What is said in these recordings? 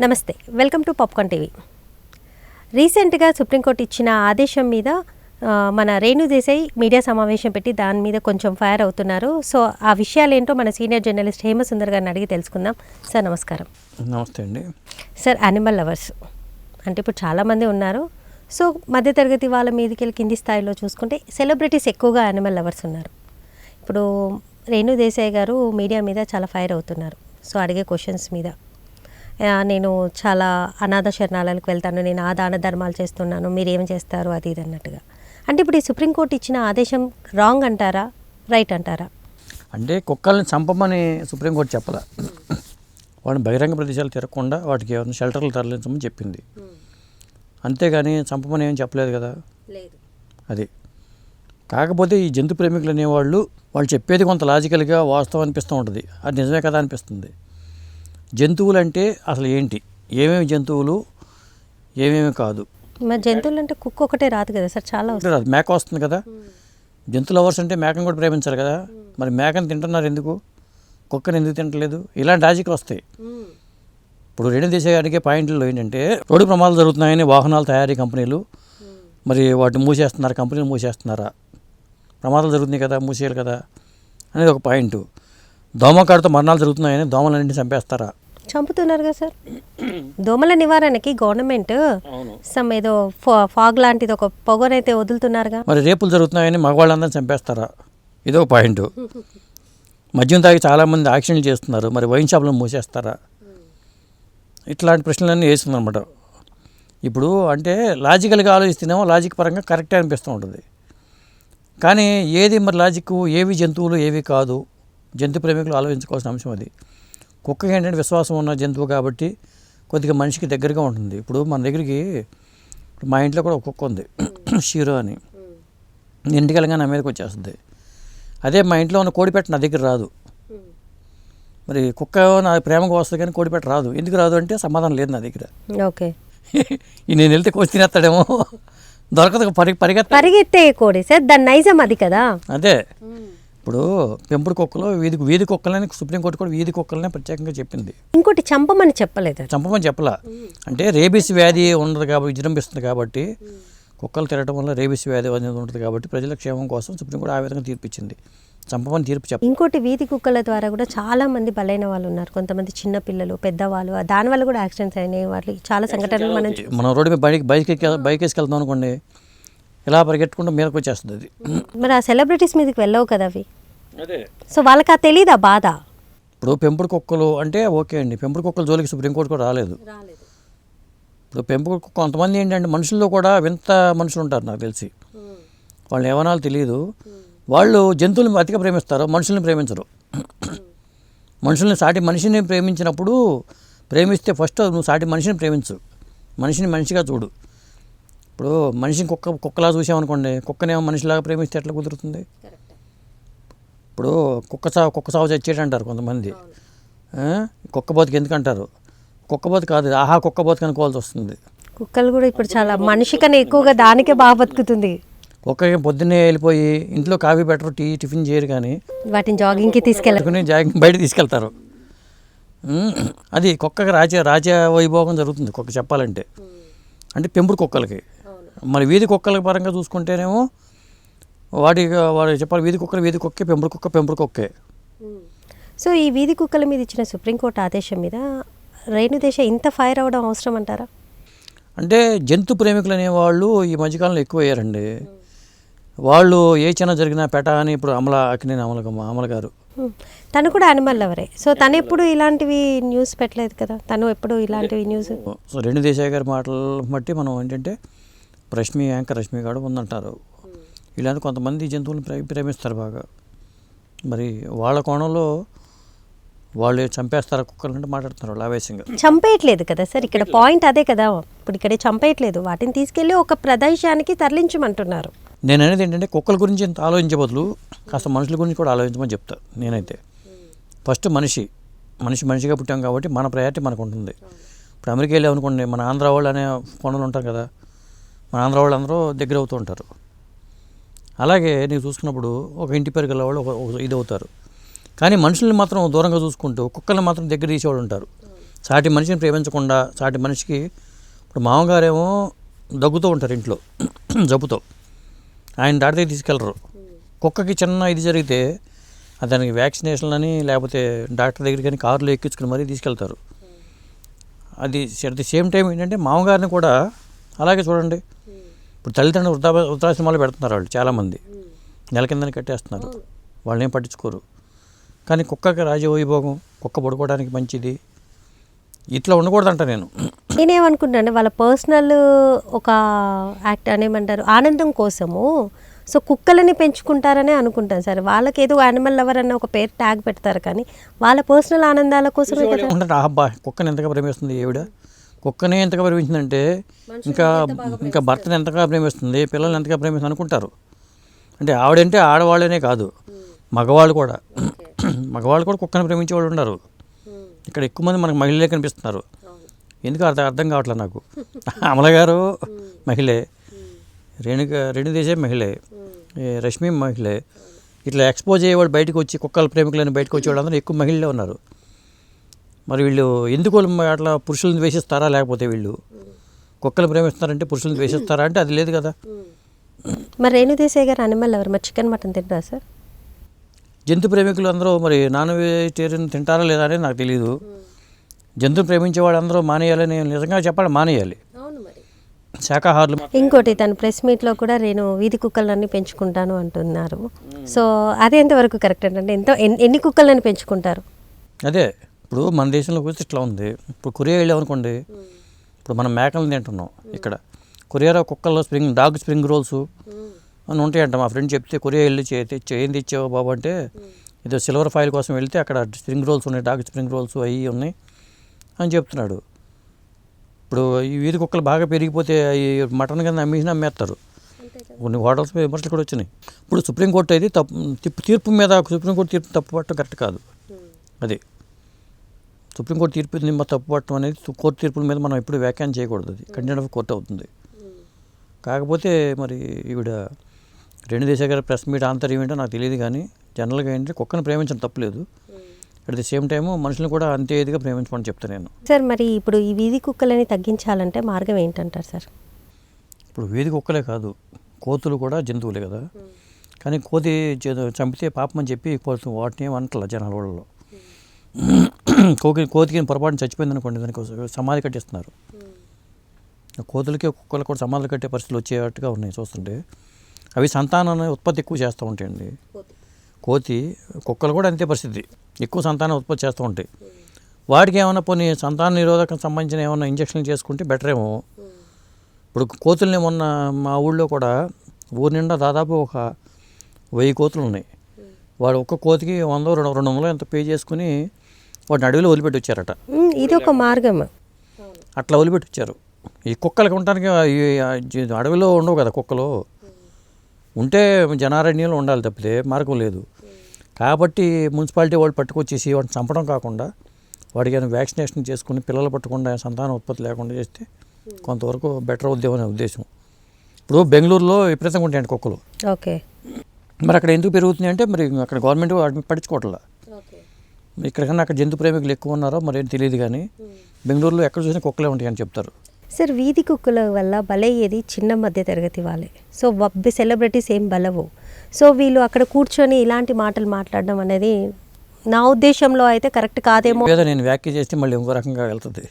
నమస్తే welcome to Popcorn TV. రీసెంట్గా supreme court ఇచ్చిన ఆదేశం మీద మన రేణు దేశాయ్ మీడియా సమావేశం పెట్టి దాని మీద కొంచెం ఫైర్ అవుతున్నారు. సో ఆ విషయాలు ఏంటో మన సీనియర్ జర్నలిస్ట్ హేమసుందర్ గారిని అడిగి తెలుసుకుందాం. సార్ నమస్కారం. నమస్తే అండి. Sir animal lovers. అంటే ఇప్పుడు చాలామంది ఉన్నారు. సో మధ్యతరగతి వాళ్ళ మీదకి వెళ్ళి కింది స్థాయిలో చూసుకుంటే సెలబ్రిటీస్ ఎక్కువగా యానిమల్ లవర్స్ ఉన్నారు. ఇప్పుడు రేణు దేశాయ్ గారు మీడియా మీద చాలా ఫైర్ అవుతున్నారు. సో అడిగే క్వశ్చన్స్ మీద. నేను చాలా అనాథ శరణాలయాలకు వెళ్తాను. నేను ఆ దాన ధర్మాలు చేస్తున్నాను. మీరు ఏం చేస్తారు? అది ఇది అన్నట్టుగా. అంటే ఇప్పుడు ఈ సుప్రీంకోర్టు ఇచ్చిన ఆదేశం రాంగ్ అంటారా? రైట్ అంటారా? అంటే కుక్కల్ని చంపమని సుప్రీంకోర్టు చెప్పాల. వాడిని బహిరంగ ప్రదేశాలు తిరగకుండా వాటికి ఏమైనా షెల్టర్లు తరలించమని చెప్పింది. అంతేగాని చంపమని ఏం చెప్పలేదు కదా? లేదు. అది. కాకపోతే ఈ జంతు ప్రేమికులు అనేవాళ్ళు వాళ్ళు చెప్పేది కొంత లాజికల్గా వాస్తవం అనిపిస్తూ ఉంటుంది. అది నిజమే కదా అనిపిస్తుంది. జంతువులు అంటే అసలు ఏంటి? ఏమేమి జంతువులు? ఏమేమి కాదు? మరి జంతువులు అంటే కుక్క ఒకటే రాదు కదా సార్ చాలా అది మేక వస్తుంది కదా. జంతు లవర్స్ అంటే మేకను కూడా ప్రేమించాలి కదా. మరి మేకను తింటున్నారు ఎందుకు? కుక్కను ఎందుకు తింటలేదు? ఇలాంటి లాజిక్ వస్తాయి. ఇప్పుడు రెండు దేశాలు అడిగే పాయింట్లో ఏంటంటే రోడ్డు ప్రమాదాలు జరుగుతున్నాయని వాహనాల తయారీ కంపెనీలు మరి వాటిని మూసేస్తున్నారు కంపెనీలు మూసేస్తున్నారా? ప్రమాదాలు జరుగుతున్నాయి కదా మూసేయాలి కదా అనేది ఒక పాయింట్. దోమకాడుతో మరణాలు జరుగుతున్నాయని దోమలన్నింటినీ చంపేస్తారా? చంపుతున్నారు కదా సార్? దోమల నివారణకి గవర్నమెంట్ సమ్ ఏదో ఫా- ఫాగ్ లాంటిది ఒక పొగనైతే వదులుతున్నారుగా? మరి రేపులు జరుగుతున్నాయని మగవాళ్ళందరినీ చంపేస్తారా? ఇదో పాయింట్. మద్యం తాగి చాలామంది యాక్సిడెంట్లు చేస్తున్నారు. మరి వైన్ షాపులను మూసేస్తారా? ఇట్లాంటి ప్రశ్నలన్నీ వేస్తుంది అనమాట ఇప్పుడు అంటే లాజికల్గా ఆలోచిస్తేనేమో లాజిక్ పరంగా కరెక్టే అనిపిస్తూ ఉంటుంది. కానీ ఏది మరి లాజిక్ ఏవి జంతువులు ఏవి కాదు? జంతు ప్రేమికులు ఆలోచించుకోవాల్సిన అంశం అది. కుక్కకి ఏంటంటే విశ్వాసం ఉన్న జంతువు కాబట్టి కొద్దిగా మనిషికి దగ్గరగా ఉంటుంది. ఇప్పుడు మన దగ్గరికి మా ఇంట్లో కూడా ఒక కుక్క ఉంది. షీరో అని. ఇంటికి వెళ్ళగానే నా మీదకి వచ్చేస్తుంది. అదే మా ఇంట్లో ఉన్న కోడిపెట్ట నా దగ్గర రాదు. మరి కుక్క నా ప్రేమకు వస్తుంది కానీ కోడిపెట్ట రాదు. ఎందుకు రాదు అంటే సమాధానం లేదు నా దగ్గర. ఓకే. నేను వెళ్తే కోసి తినేస్తాడేమో. దొరకదు పరి పరిగెత్త పరిగెత్తే కోడి సార్ దాని నైజం అది కదా. అదే. ఇప్పుడు పెంపుడు కుక్కలు వీధి వీధి కుక్కలని సుప్రీంకోర్టు కూడా వీధి కుక్కలనే ప్రత్యేకంగా చెప్పింది. ఇంకోటి చంపమని చెప్పలేదు. చంపమని చెప్పలా. అంటే రేబీస్ వ్యాధి ఉండదు కాబట్టి విజృంభిస్తుంది కాబట్టి కుక్కలు తిరగడం వల్ల రేబీస్ వ్యాధి అనేది ఉంటుంది కాబట్టి ప్రజల క్షేమం కోసం సుప్రీంకోర్టు ఆ విధంగా తీర్పిచ్చింది. చంపమని తీర్పు చెప్ప ఇంకోటి వీధి కుక్కల ద్వారా కూడా చాలా మంది బలైన వాళ్ళు ఉన్నారు. కొంతమంది చిన్న పిల్లలు పెద్దవాళ్ళు దాని వల్ల కూడా యాక్సిడెంట్స్ అయినాయి. వాళ్ళు చాలా సంఘటనలు మనం మనం రోడ్డు మీద బైక్ బైక్ బైక్ వేసుకెళ్తాం అనుకోండి ఇలా పరిగెట్టుకుంటూ మీదకి వచ్చేస్తుంది అది. మరి ఆ సెలబ్రిటీస్ మీదకి వెళ్ళవు కదా అవి? అదే. సో వాళ్ళకి ఆ తెలీదా బాధ? ఇప్పుడు పెంపుడు కుక్కలు అంటే ఓకే అండి. పెంపుడు కుక్కల జోలికి సుప్రీంకోర్టు కూడా రాలేదు. ఇప్పుడు పెంపుడు కుక్క కొంతమంది ఏంటంటే మనుషుల్లో కూడా వింత మనుషులు ఉంటారు నాకు తెలిసి. వాళ్ళు ఏమనాలో తెలియదు వాళ్ళు జంతువులను అతిగా ప్రేమిస్తారు మనుషుల్ని ప్రేమించరు. మనుషుల్ని సాటి మనిషిని ప్రేమించినప్పుడు ప్రేమిస్తే ఫస్ట్ నువ్వు సాటి మనిషిని ప్రేమించు. మనిషిని మనిషిగా చూడు. ఇప్పుడు మనిషిని కుక్క కుక్కలా చూసామనుకోండి కుక్కనేమో మనిషిలాగా ప్రేమిస్తే ఎట్లా కుదురుతుంది? ఇప్పుడు కుక్క సాగు కుక్క సాగు చచ్చేటి అంటారు కొంతమంది? కుక్క బతుకు ఎందుకు అంటారు కుక్క బతుకు కాదు ఆహా కుక్క బతుకు అనుకోవాల్సి వస్తుంది. కుక్కలు కూడా ఇప్పుడు చాలా మనిషి కన్నా ఎక్కువగా దానికే బాగా బతుకుతుంది. కుక్కకి పొద్దున్నే వెళ్ళిపోయి ఇంట్లో కాఫీ పెట్టరు టీ టిఫిన్ చేయరు కానీ వాటిని జాగింగ్కి తీసుకెళ్ళ జాగింగ్ బయట తీసుకెళ్తారు. అది కుక్కకి రాజ రాజ వైభోగం జరుగుతుంది కుక్క చెప్పాలంటే. అంటే పెంపుడు కుక్కలకి. మరి వీధి కుక్కల పరంగా చూసుకుంటేనేమో వాటికి వాడు చెప్పాలి వీధి కుక్కలు వీధి కుక్కే పెంపుడు కుక్క పెంపుడు కుక్కే. సో ఈ వీధి కుక్కల మీద ఇచ్చిన సుప్రీంకోర్టు ఆదేశం మీద రేణుదేశ ఇంత ఫైర్ అవ్వడం అవసరం అంటారా? అంటే జంతు ప్రేమికులు అనేవాళ్ళు ఈ మధ్యకాలంలో ఎక్కువయ్యారండి. వాళ్ళు ఏ చిన్న జరిగినా పెట అని ఇప్పుడు అమల అక్కినేని అమలకమ్మ అమల గారు. తను కూడా యానిమల్ లవరే. సో తను ఎప్పుడు ఇలాంటివి న్యూస్ పెట్టలేదు కదా? తను ఎప్పుడు ఇలాంటివి న్యూస్? సో రెండు దేశాయ గారి మాటలు బట్టి మనం ఏంటంటే రష్మి యాంకర్ రష్మి గారు ఉందంటారు. ఇలాంటి కొంతమంది జంతువులను ప్రే ప్రేమిస్తారు బాగా. మరి వాళ్ళ కోణంలో వాళ్ళు చంపేస్తారా కుక్కలు అంటే మాట్లాడుతున్నారు ఆవేశంగా చంపేయట్లేదు కదా సార్ ఇక్కడ పాయింట్ అదే కదా. ఇప్పుడు ఇక్కడ చంపేయట్లేదు. వాటిని తీసుకెళ్ళి ఒక ప్రదేశానికి తరలించమంటున్నారు. నేను అనేది ఏంటంటే కుక్కల గురించి ఇంత ఆలోచించే బదులు కాస్త మనుషుల గురించి కూడా ఆలోచించమని చెప్తా నేనైతే. ఫస్ట్ మనిషి మనిషి మనిషిగా పుట్టాం కాబట్టి మన ప్రయారిటీ మనకు ఉంటుంది ఇప్పుడు అమెరికా వెళ్ళాం అనుకోండి మన ఆంధ్ర వాళ్ళు అనే కొండలు ఉంటాం కదా. మన ఆంధ్ర వాళ్ళు అందరూ దగ్గర అవుతూ ఉంటారు. అలాగే నీకు చూసుకున్నప్పుడు ఒక ఇంటి పేరు గల వాళ్ళు ఒక ఇది అవుతారు కానీ మనుషుల్ని మాత్రం దూరంగా చూసుకుంటూ కుక్కల్ని మాత్రం దగ్గర తీసేవాళ్ళు ఉంటారు. సాటి మనిషిని ప్రేమించకుండా సాటి మనిషికి ఇప్పుడు మామగారేమో దగ్గుతూ ఉంటారు ఇంట్లో జబ్బుతో. ఆయన దాటితే తీసుకెళ్ళరు. కుక్కకి చిన్న ఇది జరిగితే దానికి వ్యాక్సినేషన్ అని లేకపోతే డాక్టర్ దగ్గరికి కానీ కారులో ఎక్కించుకుని మరీ తీసుకెళ్తారు. అది అట్ ది సేమ్ టైం ఏంటంటే మామగారిని కూడా అలాగే చూడండి. ఇప్పుడు తల్లిదండ్రులు వృద్ధా వృద్ధాశ్రమాలు పెడుతున్నారు వాళ్ళు చాలామంది. నెల కిందని కట్టేస్తున్నారు. వాళ్ళని ఏం పట్టించుకోరు. కానీ కుక్కకి రాజవైభోగం కుక్క పడుకోవడానికి మంచిది. ఇట్లా ఉండకూడదంట నేను. నేనేమనుకుంటాను వాళ్ళ పర్సనల్ ఒక యాక్ట్ అనేమంటారు ఆనందం కోసము. సో కుక్కలని పెంచుకుంటారనే అనుకుంటాను సార్. వాళ్ళకి ఏదో యానిమల్ లవర్ అన్న ఒక పేరు ట్యాగ్ పెడతారు కానీ వాళ్ళ పర్సనల్ ఆనందాల కోసమే కదా. కుక్కని ఎంతగా ప్రేమిస్తుంది ఈవిడ? కుక్కని ఎంతగా ప్రేమించిందంటే ఇంకా ఇంకా భర్తని ఎంతగా ప్రేమిస్తుంది పిల్లల్ని ఎంతగా ప్రేమిస్తుంది అనుకుంటారు. అంటే ఆవిడంటే ఆడవాళ్ళనే కాదు మగవాళ్ళు కూడా. మగవాళ్ళు కూడా కుక్కని ప్రేమించే వాళ్ళు ఉన్నారు ఇక్కడ ఎక్కువ మంది మనకు మహిళలే కనిపిస్తున్నారు. ఎందుకు అర్థం అర్థం కావట్లేదు నాకు. అమల గారు మహిళే రేణుక రేణు దేశే మహిళే రష్మి మహిళే. ఇట్లా ఎక్స్పోజ్ అయ్యేవాడు బయటకు వచ్చి కుక్కల ప్రేమికులని బయటకు వచ్చే వాళ్ళందరూ ఎక్కువ మహిళలే ఉన్నారు. మరి వీళ్ళు ఎందుకు అట్లా పురుషులను ద్వేషిస్తారా లేకపోతే వీళ్ళు? కుక్కలు ప్రేమిస్తారంటే పురుషులను ద్వేషిస్తారా అంటే అది లేదు కదా. మరి రేణుదేశాయ్ గారు అనిమల్ లవర్ మరి చికెన్ మటన్ తింటారా సార్? జంతు ప్రేమికులు అందరూ మరి నాన్ వెజిటేరియన్ తింటారా లేదా అనేది నాకు తెలియదు జంతువు ప్రేమించే వాళ్ళందరూ మానేయాలని నిజంగా చెప్పాలి మానేయాలి. శాకాహారులు ఇంకోటి తను ప్రెస్ మీట్లో కూడా నేను వీధి కుక్కలన్నీ పెంచుకుంటాను అంటున్నారు. సో అది ఎంతవరకు కరెక్ట్ అంటే ఎంత ఎన్ని కుక్కలని పెంచుకుంటారు? అదే. ఇప్పుడు మన దేశంలో కూడా ఇట్లా ఉంది. ఇప్పుడు కొరియా వెళ్ళామనుకోండి ఇప్పుడు మనం మేకలను తింటున్నాం ఇక్కడ. కొరియాలో కుక్కల్లో స్ప్రింగ్ డాగ్ స్ప్రింగ్ రోల్స్ అని ఉంటాయంట. మా ఫ్రెండ్ చెప్తే కొరియా వెళ్ళి చే- తెచ్చి ఏం తెచ్చావు బాబు అంటే ఏదో సిల్వర్ ఫైల్ కోసం వెళ్తే అక్కడ స్ప్రింగ్ రోల్స్ ఉన్నాయి డాగ్ స్ప్రింగ్ రోల్స్ అవి ఉన్నాయి అని చెప్తున్నాడు. ఇప్పుడు ఈ వీధి కుక్కలు బాగా పెరిగిపోతే ఈ మటన్ కింద అమ్మేసిన అమ్మేస్తారు. కొన్ని హోటల్స్ మీద విమర్శలు కూడా వచ్చినాయి. ఇప్పుడు సుప్రీంకోర్టు అయితే తప్పు తీర్పు- తీర్పు మీద సుప్రీంకోర్టు తీర్పు తప్పు పట్టడం కరెక్ట్ కాదు. అది. సుప్రీంకోర్టు తీర్పు మీద తప్పు పట్టడం అనేది కోర్టు తీర్పుల మీద మనం ఎప్పుడు వ్యాఖ్యానం చేయకూడదు అది. కంటెంట్ ఆఫ్ కోర్టు అవుతుంది కాకపోతే మరి ఈవిడ రెండు దేశాల గారి ప్రెస్ మీట్ ఆంతర్యం ఏంటో నాకు తెలియదు కానీ జనరల్గా ఏంటంటే కుక్కను ప్రేమించడం తప్పలేదు అట్ ది సేమ్ టైము మనుషులను కూడా అంతే ఇదిగా ప్రేమించమని చెప్తాను నేను. సార్ మరి ఇప్పుడు ఈ వీధి కుక్కలని తగ్గించాలంటే మార్గం ఏంటంటారు సార్? ఇప్పుడు వీధి కుక్కలే కాదు కోతులు కూడా జంతువులే కదా. కానీ కోతి చంపితే పాపం అని చెప్పి వాటిని ఏం అంటలా జనాల వాళ్ళలో కోకి కోతికి పొరపాటున చచ్చిపోయింది అనుకోండి దానికి సమాధి కట్టిస్తున్నారు. కోతులకి కుక్కలు కూడా సమాధులు కట్టే పరిస్థితులు వచ్చేటట్టుగా ఉన్నాయి చూస్తుంటే. అవి సంతానాన్ని ఉత్పత్తి ఎక్కువ చేస్తూ ఉంటాయండి కోతి. కుక్కలు కూడా అంతే పరిస్థితి. ఎక్కువ సంతానం ఉత్పత్తి చేస్తూ ఉంటాయి. వాటికి ఏమైనా పోనీ సంతాన నిరోధకం సంబంధించిన ఏమైనా ఇంజక్షన్లు చేసుకుంటే బెటర్ ఏమో. ఇప్పుడు కోతుల్ని మొన్న మా ఊళ్ళో కూడా ఊరి నిండా దాదాపు ఒక వెయ్యి కోతులు ఉన్నాయి. వాడు ఒక్క కోతికి వంద రెండు రెండు వందలు ఎంత పే చేసుకుని వాటిని అడవిలో వదిలిపెట్టి వచ్చారట ఇది ఒక మార్గం. అట్లా వదిలిపెట్టి వచ్చారు ఈ కుక్కలకి ఉండటానికి అడవిలో ఉండవు కదా కుక్కలు. ఉంటే జనారణ్యంలో ఉండాలి తప్పితే మార్గం లేదు. కాబట్టి మున్సిపాలిటీ వాళ్ళు పట్టుకొచ్చేసి వాటిని చంపడం కాకుండా వాడికి ఏమైనా వ్యాక్సినేషన్ చేసుకుని పిల్లలు పట్టకుండా సంతాన ఉత్పత్తి లేకుండా చేస్తే కొంతవరకు బెటర్ అవుద్దేమో అనే ఉద్దేశం. ఇప్పుడు బెంగళూరులో విపరీతంగా ఉంటాయండి కుక్కలు. ఓకే. మరి అక్కడ ఎందుకు పెరుగుతున్నాయి అంటే మరి అక్కడ గవర్నమెంట్ వాటిని పట్టించుకోవట్లా. ఇక్కడ కన్నా అక్కడ జంతు ప్రేమికులు ఎక్కువ ఉన్నారో మరి ఏం తెలియదు కానీ బెంగళూరులో ఎక్కడ చూసినా కుక్కలే ఉంటాయని చెప్తారు. సార్ వీధి కుక్కల వల్ల బలయ్యేది చిన్న మధ్య తరగతి వాళ్ళే. సో వబ్బి సెలబ్రిటీస్ ఏం బలవు. సో వీళ్ళు అక్కడ కూర్చొని ఇలాంటి మాటలు మాట్లాడడం అనేది నా ఉద్దేశంలో అయితే కరెక్ట్ కాదేమో. ఏదో నేను వ్యాఖ్య చేస్తే మళ్ళీ ఇంకో రకంగా వెళ్తుంది.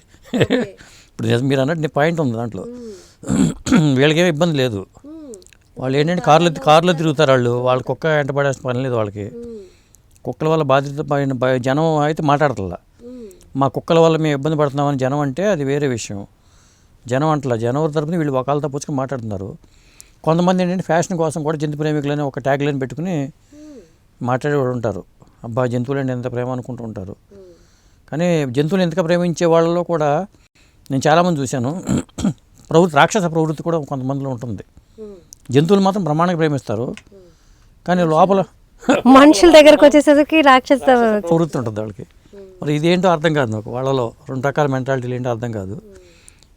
ఇప్పుడు మీరు అన్నట్టు పాయింట్ ఉంది దాంట్లో. వీళ్ళకేం ఇబ్బంది లేదు. వాళ్ళు ఏంటంటే కార్లో కార్లో తిరుగుతారు వాళ్ళు. వాళ్ళ కుక్క వెంట పడేసిన పని లేదు వాళ్ళకి. కుక్కల వల్ల భయ- జనం అయితే మాట్లాడతల్లా మా కుక్కల వల్ల మేము ఇబ్బంది పడుతున్నామని జనం అంటే అది వేరే విషయం. జనం అంటలా జనం తరపున వీళ్ళు ఒకళ్ళతో పుచ్చుకొని మాట్లాడుతున్నారు. కొంతమంది ఏంటంటే ఫ్యాషన్ కోసం కూడా జంతు ప్రేమికులని ఒక ట్యాగ్ లైన్ పెట్టుకుని మాట్లాడేవాడు ఉంటారు. అబ్బా జంతువులంటే ఎంత ప్రేమ అనుకుంటూ ఉంటారు. కానీ జంతువులు ఎంతగా ప్రేమించే వాళ్ళలో కూడా నేను చాలామంది చూశాను. ప్రవృత్తి రాక్షస ప్రవృత్తి కూడా కొంతమందిలో ఉంటుంది. జంతువులు మాత్రం బ్రహ్మాండంగా ప్రేమిస్తారు. కానీ లోపల మనుషుల దగ్గరకు వచ్చేసరికి రాక్షస ప్రవృత్తి ఉంటుంది వాళ్ళకి. మరి ఇదేంటో అర్థం కాదు నాకు. వాళ్ళలో రెండు రకాల మెంటాలిటీలు ఏంటో అర్థం కాదు.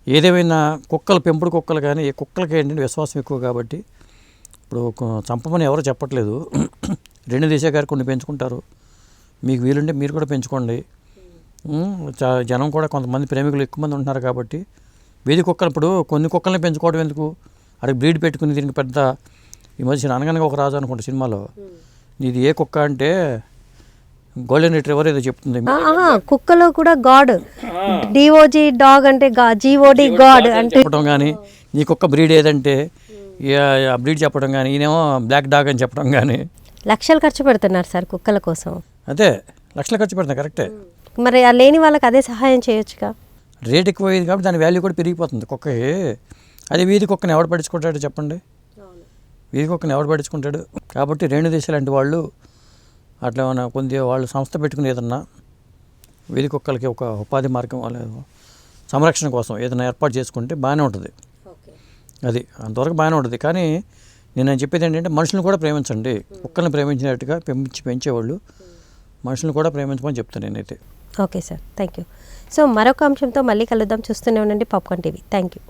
ఏదేమైనా కుక్కలు పెంపుడు కుక్కలు కానీ ఈ కుక్కలకి ఏంటంటే విశ్వాసం ఎక్కువ కాబట్టి ఇప్పుడు చంపమని ఎవరు చెప్పట్లేదు. రెండు దేశ గారు కొన్ని పెంచుకుంటారు. మీకు వీలుంటే మీరు కూడా పెంచుకోండి. చా- జనం కూడా కొంతమంది ప్రేమికులు ఎక్కువ మంది ఉంటున్నారు కాబట్టి వీధి కుక్కలు ఇప్పుడు కొన్ని కుక్కల్ని పెంచుకోవడం ఎందుకు? అక్కడ బ్రీడ్ పెట్టుకుని దీనికి పెద్ద ఈ మధ్య అనగనగా ఒక రాజు అనుకుంటా సినిమాలో. ఇది ఏ కుక్క అంటే గోల్డెన్ రిట్రీవర్ ఏదో చెప్తుంది. కుక్కలో కూడా గాడ్ డిఓజీ డాగ్ అంటే గా జీఓడి గాడ్ అంటే చెప్పడం కానీ నీ కుక్క బ్రీడ్ ఏదంటే బ్రీడ్ చెప్పడం కానీ ఈయనేమో బ్లాక్ డాగ్ అని చెప్పడం కానీ లక్షలు ఖర్చు పెడుతున్నారు సార్ కుక్కల కోసం. అదే లక్షలు ఖర్చు పెడతాం కరెక్టే. మరి ఆ లేని వాళ్ళకి అదే సహాయం చేయొచ్చుగా? రేట్ ఎక్కువ అయ్యేది కాబట్టి దాని వాల్యూ కూడా పెరిగిపోతుంది కుక్కకి. అదే వీధి కుక్కని ఎవడు పట్టించుకుంటాడు చెప్పండి? వీధి కుక్కని ఎవడు పట్టించుకుంటాడు? కాబట్టి రేణు దేశాలు లాంటి వాళ్ళు అట్లా ఏమైనా కొంత వాళ్ళు సంస్థ పెట్టుకుని ఏదన్నా కుక్కలకి ఒక ఉపాధి మార్గం వాళ్ళ సంరక్షణ కోసం ఏదైనా ఏర్పాటు చేసుకుంటే బాగానే ఉంటుంది. అది అంతవరకు బాగానే ఉంటుంది. కానీ నేను చెప్పేది ఏంటంటే మనుషులను కూడా ప్రేమించండి. కుక్కల్ని ప్రేమించినట్టుగా పెంచి పెంచేవాళ్ళు మనుషులను కూడా ప్రేమించమని చెప్తాను నేనైతే. Okay sir. Thank you. So మరొక అంశంతో మళ్ళీ కలుద్దాం. చూస్తూనే ఉండండి. Popcorn TV. Thank you.